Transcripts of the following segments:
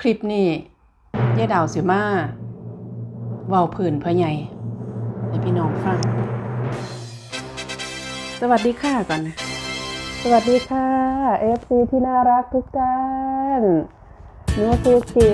คลิปนี้ยายดาวสิมาเว้าผื่นพ่อใหญ่ให้พี่น้องฟัง สวัสดีค่ะก่อนนะสวัสดีค่ะเอฟซีที่น่ารักทุกท่านนูซูกิ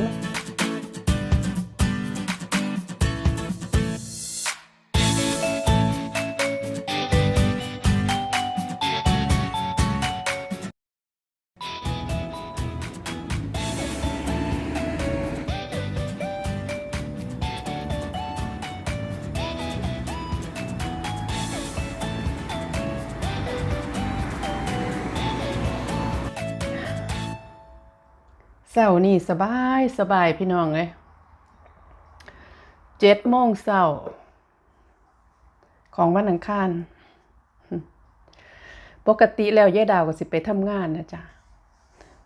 สาร์นี่สบายสบายพี่น้องเลยเจ็ดโมงเสาร์ของวันอังคาร ปกติแล้วยายดาวก็สิไปทำงานนะจ๊ะ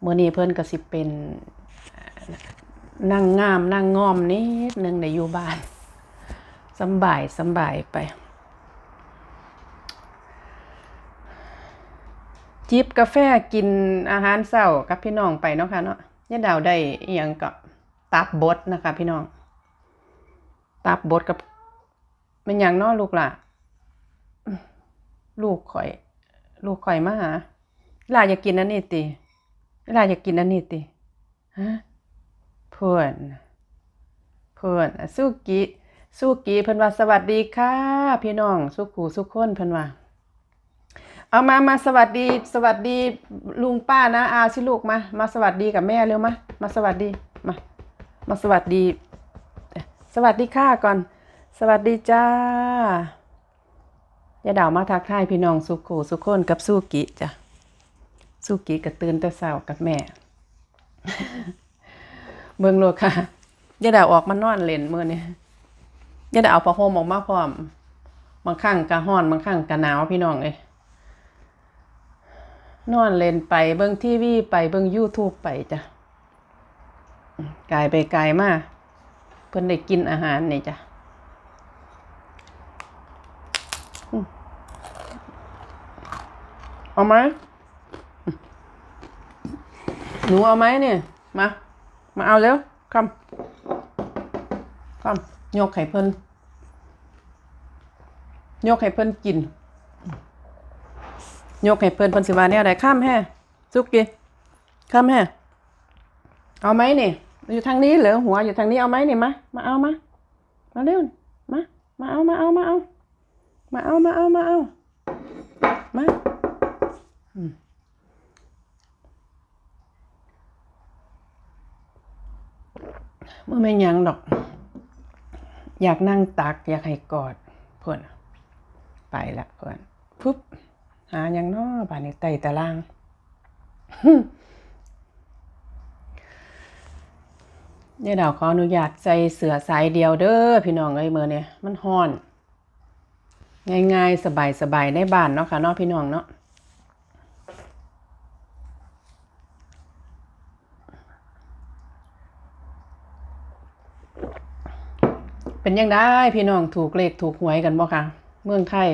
เมื่อนี้เพิ่นก็สิเป็นนั่งงามนั่งงอมนิดนึงในอยู่บ้านสบายสบายไป จิบกาแฟกินอาหารเช้ากับพี่น้องไปเนาะค่ะเนาะ ยายดาวได้อหยังกับตับบดนะคะ พี่น้อง ตับบดกับเป็นหยังนาะลูกล่ะ ลูกข่อย ลูกข่อยมาหาลาอยากกินอันนี้ติหลาอยากกินอันนี้ติฮะเพื่อนเพื่อนสุกิสุกิเพิ่นว่าสวัสดีค่ะ พี่น้อง สุขูสุขคนเพิ่นว่า เอามามาสวัสดี สวัสดีลุงป้านะอาสิลูกมา มาสวัสดีกับแม่เร็วมามาสวัสดีมา มาสวัสดี สวัสดีค่ะก่อน สวัสดีจ้ายายดาวมาทักทายพี่น้องสุโขสุคนกับสุกิจ้ะสุกิก็ตื่นแต่เช้ากับแม่เบิ่งโลดค่ะยายดาวออกมานอนเล่นเมื้อนี้ยายดาวเอาผ้าห่มออกมาพร้อมบางครั้งก็ร้อนบางครั้งก็หนาวพี่น้องเอ้ย นอนเล่นไปเบิ่งทีวีไปเบิ่ง YouTube ไปจ้ะกายไปไกลมาเพิ่นได้กินอาหารนี่จ้ะเอาไหมหนูเอาไหมเนี่ย มา มาเอาเร็วคำคำยกให้เพิ่นยกให้เพิ่นกิน ยกให้เพิ่นเพิ่นสิว่าแนวใดข้ามแฮ่สุกี้ข้ามแฮ่เอาไหมนี่อยู่ทางนี้เหรอหัวอยู่ทางนี้เอาไหมนี่มามาเอามามาเร็วมามาเอามาเอามาเอามาเอามาเอามาเอามาอืมมื่อไม่ยังดอก อยากนั่งตัก อยากให้กอดเพื่อนไปละเพื่อน หาหยังน้อบานนี้ไต่ตารางยายดาวขออนุญาตใส่เสือสายเดียวเด้อพี่น้องเอ้ยมื้อนี้มันฮ้อน ง่ายๆ สบายๆในบ้านเนาะค่ะเนาะพี่น้องเนาะเป็นยังได้พี่น้องถูกเลขถูกหวยกันบ่คะเมืองไทย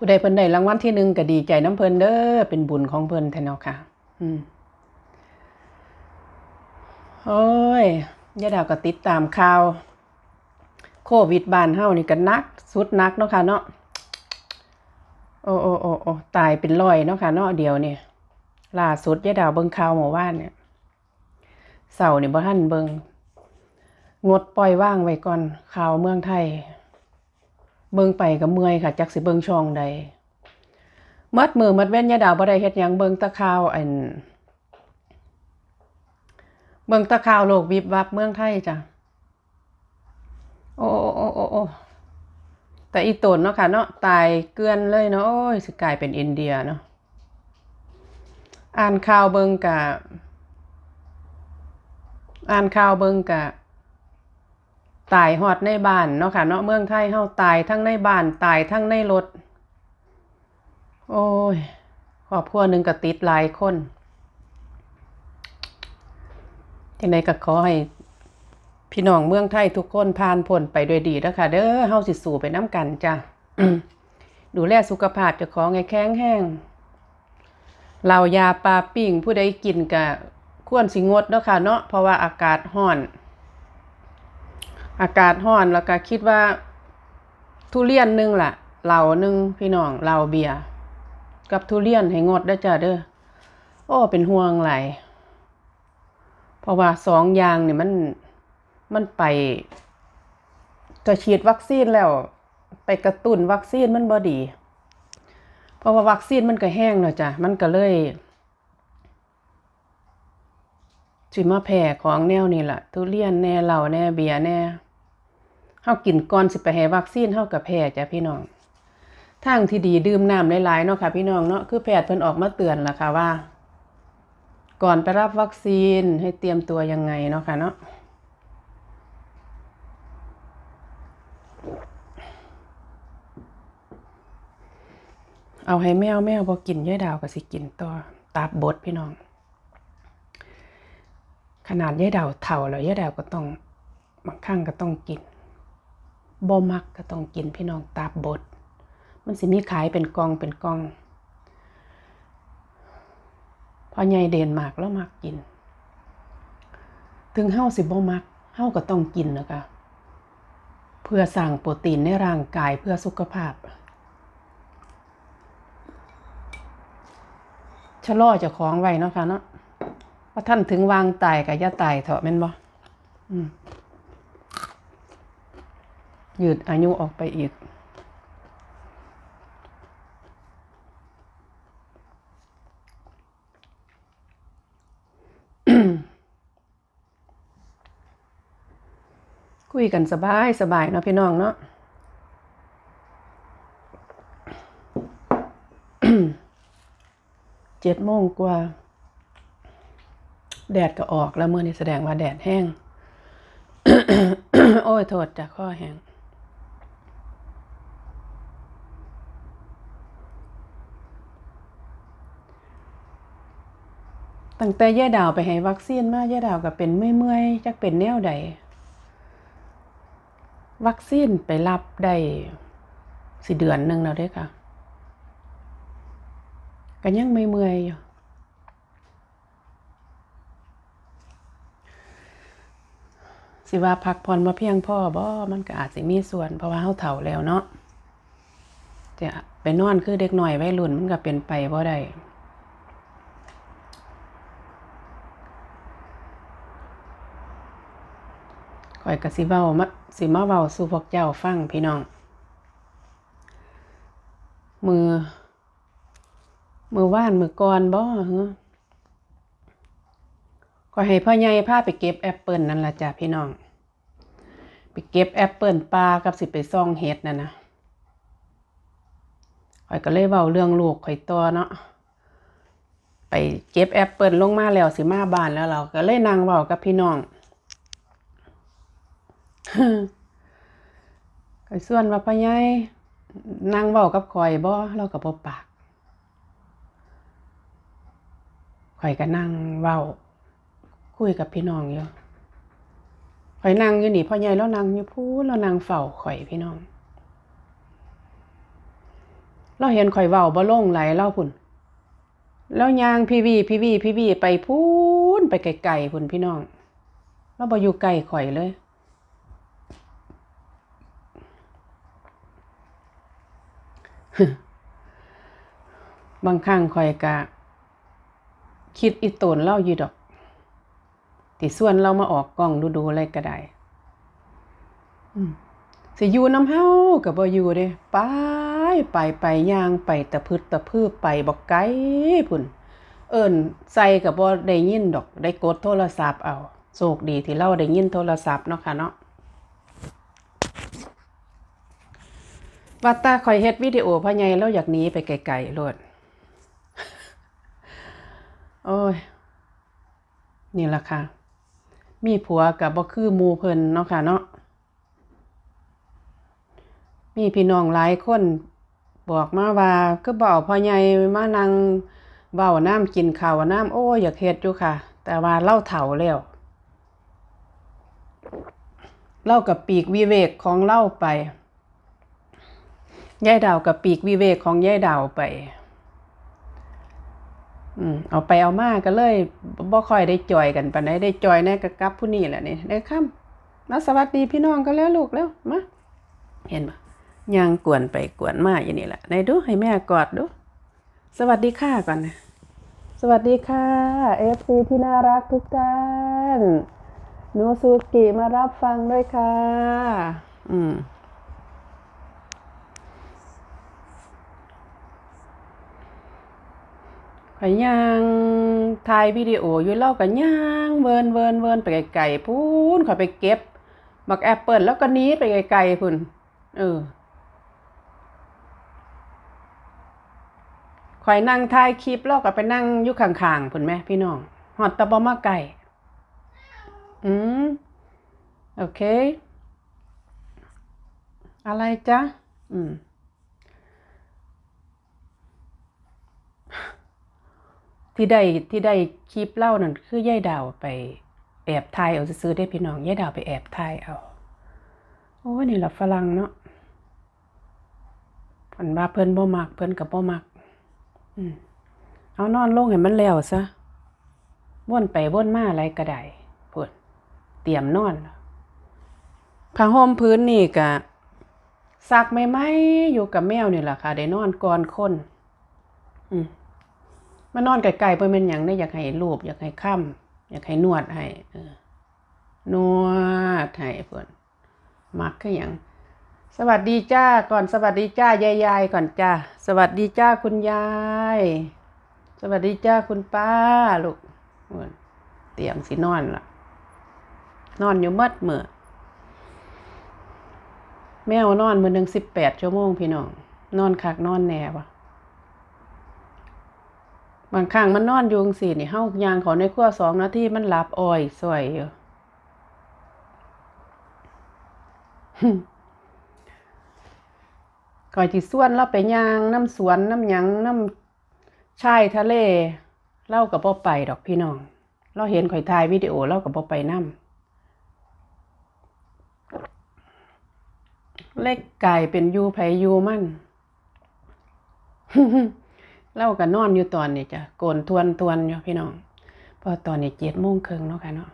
ผู้ใดเพิ่นได้รางวัลที่หนึ่งก็ดีใจน้ำเพิ่นเด้อเป็นบุญของเพิ่นแท้เนาะค่ะ อืมโอ้ยยายดาวก็ติดตามข่าว โควิดบ้านเฮานี่ก็นัก สุดนักเนาะค่ะเนาะโอ้โอ้โอ้โอ้ตายเป็นร้อยเนาะค่ะเนาะเดียวเนี่ยล่าสุดยายดาวเบิ่งข่าวเมื่อวานเนี่ยเสาร์นี่ยบ่ทันเบิ่งงดปล่อยว่างไว้ก่อนข่าวเมืองไทย เบิ่งไปก็เมื่อยค่ะจักสิเบิ่งช่องใดมัดมือมัดเว้นยาดาวบ่ได้เฮ็ดหยังเบิ่งตะข่าวอันเบิ่งตะข่าวโลกวิบวับเมืองไทยจ้ะโอ้โอ้โอ้โอ้แต่อีตนเนาะค่ะเนาะตายเกลือนเลยเนาะโอ้ยสิกลายเป็นอินเดียเนาะอ่านข่าวเบิ่งกะอ่านข่าวเบิ่งกะ ตายฮอดในบ้านเนาะค่ะเนาะเมืองไทยเฮาตายทั้งในบ้านตายทั้งในรถ โอ้ยครอบครัวหนึ่งก็ติดหลายคนจังไดก็ขอให้พี่น้องเมืองไทยทุกคนผ่านพ้นไปด้วยดีแล้วค่ะเด้อเฮาสิสู่ไปน้ำกันจ้ะดูแลสุขภาพจ้าของแข็งแรงเหล่ายาปลาปิ้งผู้ใดกินก็ควรสิงดเนาะค่ะเนาะเพราะว่าอากาศร้อน อากาศร้อนแล้วก็คิดว่า ทุเรียนหนึงล่ะเหล่านึงพี่น้องเหล่าเบียร์กับทุเรียนให้งดได้จ้าเด้อโอ้เป็นห่วงหลเพราะว่าสองอย่างเนี่ยมันมันไปจะฉีดวัคซีนแล้ว ไปกระตุ้นวัคซีนมันบ่ดี เพราะว่าวัคซีนมันก็แห้งแล้วจ้ะมันก็เลยสิมาแพ้ของแนวนี่แหละทุเรียนแน่เหล้าแน่เบียร์แน่ากินก่อนสิไปให้วัคซีนเฮาก็แพ้จ้ะพี่น้องทางที่ดีดื่มน้ำหลายๆเนาะค่ะพี่น้องเนาะคือแพทย์เพิ่นออกมาเตือนล้วค่ะว่า ก่อนไปรับวัคซีนให้เตรียมตัวยังไงเนาะค่ะเนาะเอาให้แมวแมวบ่กินย่ายดาวก็สิกินต่อตาบบดพี่น้อง ขนาดย่ายดาวเฒ่าแล้วย่ายดาวก็ต้องบางครั้งก็ต้องกิน บ่มักก็ต้องกินพี่น้องตาบบด มันสิมีขายเป็นกองเป็นกองพอใหญ่เด่นมากแล้วมักกิน ถึงเฮาสิบ่มักเฮาก็ต้องกินนะคะเพื่อสร้างโปรตีนในร่างกายเพื่อสุขภาพชะล่อจะของไว้เนาะค่ะเนาะว่าท่านถึงวางตายกับย่าตายเถอะแม่นบ่อืม ยืดอายุออกไปอีก คุยกันสบายสบายเนาะพี่น้องเนาะเจ็ดโมงกว่า แดดก็ออกแล้วเมื่อนี้แสดงว่าแดดแห้ง โอ้ยโทษจากข้อแห้ง ตั้งแต่ย่าดาวไปให้วัคซีนมาย่าดาวก็เป็นเมื่อยๆจักเป็นแนวใด วัคซีนไปรับได้สิเดือนหนึ่งแล้วเด้ค่ะก็ยังไม่เมื่อยอยู่สิว่าพักผ่อนมาเพียงพ่อบ่มันก็อาจสิมีส่วน เพราะว่าเฮาเฒ่าแล้วเนาะจะไปนอนคือเด็กหน่อยวัยรุ่นมันก็เป็นไปบ่ได้ ข่อยก็สิเว้ามาสิมาเว้าสู่พวกเจ้าฟังพี่น้อง มือ มือว่านมือก่อนบ่ฮะก็ให้พ่อใหญ่พาไปเก็บแอปเปิลนั่นล่ะจ้ะพี่น้อง ไปเก็บแอปเปิลปลากับสิไปซ่องเห็ดนั่นนะข่อยก็เลยเว้าเรื่องลูกข่อยตัวเนาะไปเก็บแอปเปิลลงมาแล้วสิมาบ้านแล้วเราก็เลยนั่งเว้ากับพี่น้อง ข่อยส่วนว่าพ่อใหญ่นั่งเว้ากับข่อยบ่เราก็บ่ปากข่อยก็นั่งเว้า คุยกับพี่น้องอยู่ข่อยนั่งอยู่นี่พ่อใหญ่แล้วนั่งอยู่พูนแล้วนั่งเฝ้าข่อยพี่น้อง เราเห็นข่อยเว้าบ่ลงไหลเล่าพุ่น แล้วยางพี่วีพี่วีพี่วีไปพูนไปไกลๆพุ่นพี่น้องเราบ่อยู่ใกลข่อยเลย บางครั้งข่อยกะ คิดอีตนเล่าอยู่ดอกที่ส่วนเรามาออกกล้องดูๆอะไรก็ได้อืมสิอยู่น้ำเฮากับบ่อยู่เด้ไปไปไปย่างไปตะพึดตะพืบไปบอกไกลพุ่น เอิ้นใส่กับบ่ได้ยินดอก ได้กดโทรศัพท์เอาโชคดีที่เราได้ยินโทรศัพท์เนาะค่ะเนาะ ว่าตาคอยเฮ็ดวิดีโอพ่อใหญ่แล้วอยากหนีไปไกลๆโลดโอ้ย นี่ละค่ะ มีผัวกับบ่คือมูเพิ่นเนาะค่ะเนาะ มีพี่น้องหลายคนบอกมาว่าคือบ่เอาพ่อใหญ่มานั่งเว้าน้ำกินข้าวน้ำโอ้อยากเฮ็ดอยู่ค่ะ แต่ว่าเล่าเฒ่าแล้วเล่ากับปีกวิเวกของเล่าไป ยายดาวกับปีกวิเวกของยายดาวไปอืมเอาไปเอามาก็เลยบ่ค่อยได้จอยกันปานใดได้จอยแน่ก็กลับผู้นี้แหละนี่ได้ค่ำมาสวัสดีพี่น้องกันแล้วลูกแล้วมาเห็นบ่ย่างกวนไปกวนมาอย่างนี้แหละไหนดูให้แม่กอดดู สวัสดีค่ะก่อนนะสวัสดีค่ะ FC ที่น่ารักทุกท่านหนูซูกิมารับฟังด้วยค่ะ อืม ข่อยย่างถ่ายวิดีโออยู่เล่าก็ย่างเวินเวินเวินไปไกลๆพูนข่อยไปเก็บบักแอปเปิลแล้วก็นี้ไปไกลๆพุ่นเออข่อยนั่งถ่ายคลิปแล้วก็ไปนั่งอยู่ข้างๆพุ่นแม่พี่น้องฮอดตะบ่มาไกลอืมโอเค อะไรจ๊ะอืม ที่ได้ที่ได้คลิปเล่านั่นคือยายดาวไปแอบถ่ายเอาซื้อได้พี่น้องยายดาวไปแอบถ่ายเอา โอ้นี่ละฝรั่งเนาะเพิ่นว่าเพิ่นบ่มักเพิ่นก็บ่มัก อืมเอานอนลงให้มันแล้วซะว่นไปว่นมาอะไรก็ได้พุ่นเตรียมนอนผ้าห่มพื้นนี่ก็ซักใหม่ๆอยู่กับแมวนี่แหละค่ะ ได้นอนก่อนคน อืม มานอนไกลๆเพิ่นเป็นหยังได้อยากให้รูป อยากให้ค้ำอยากให้นวดให้เออนวดให้เพิ่นมักคือหยังสวัสดีจ้าก่อนสวัสดีจ้ายายๆก่อนจ้าสวัสดีจ้าคุณยาย สวัสดีจ้าคุณป้าลูกเพิ่นเตียมสินอนละนอนอยู่หมดมื้อแมวนอนมื้อหนึง18ชั่วโมงพี่น้อง นอนคักนอนแน่บ่ บางครั้งมันนอนยู่จั่งซี่นี่เฮายางเขอในครัวสองนาทีมันหลับอ้อยสวยอยู่ก่อยสิส่วนเราไปย่างน้ำสวนน้ำยังน้ำชายทะเลเล่ากับบ่ไปดอกพี่น้อง เราเห็นข่อยถ่ายวิดีโอเล่ากับบ่ไปนํเล็กไก่เป็นยูไผยูมัน เล่ากันนอนอยู่ตอนนี้จ้ะโกนทวนทวนอยู่พี่น้องเพอตอนนี้เจ็ดโมงครึ่งเนาะค่ะเนาะ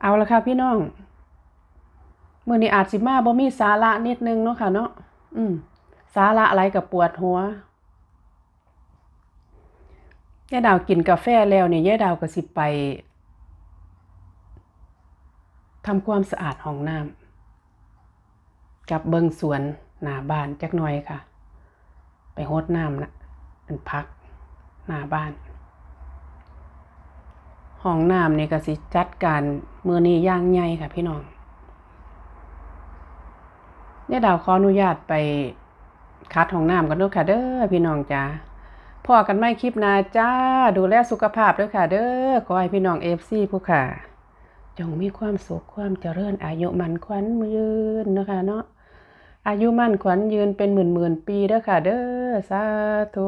เอาละค่ะพี่น้องมื่อนี้อาจสิมาบ่มีสาระนิดนึงเนาะค่ะเนาะอืม สาระอะไรกับปวดหัวยายดาวกินกาแฟแล้วเนี่ยยายดาวก็สิไปทำความสะอาดห้องน้ำกับเบิงสวนหน้าบ้านจักหน่อยค่ะ ไปหดน้ำนะ เป็นพักหน้าบ้าน ห้องน้ำนี่ก็สิจัดการมือนี้ย่างใหญ่ค่ะพี่น้องเนี่ยดาวขออนุญาตไปคัดห้องน้ำกันด้วยค่ะเด้อพี่น้องจ้าพอกันไม่คลิปนาจ้า ดูแลสุขภาพด้วยค่ะ เด้อขอให้พี่น้องเอฟซีผู้ค่ะ จงมีความสุขความเจริญอายุมันขวัญยืนนะคะเนาะอายุมั่นขวัญยืนเป็นหมื่นหมื่นปีเด้อค่ะ เด้อสาธุ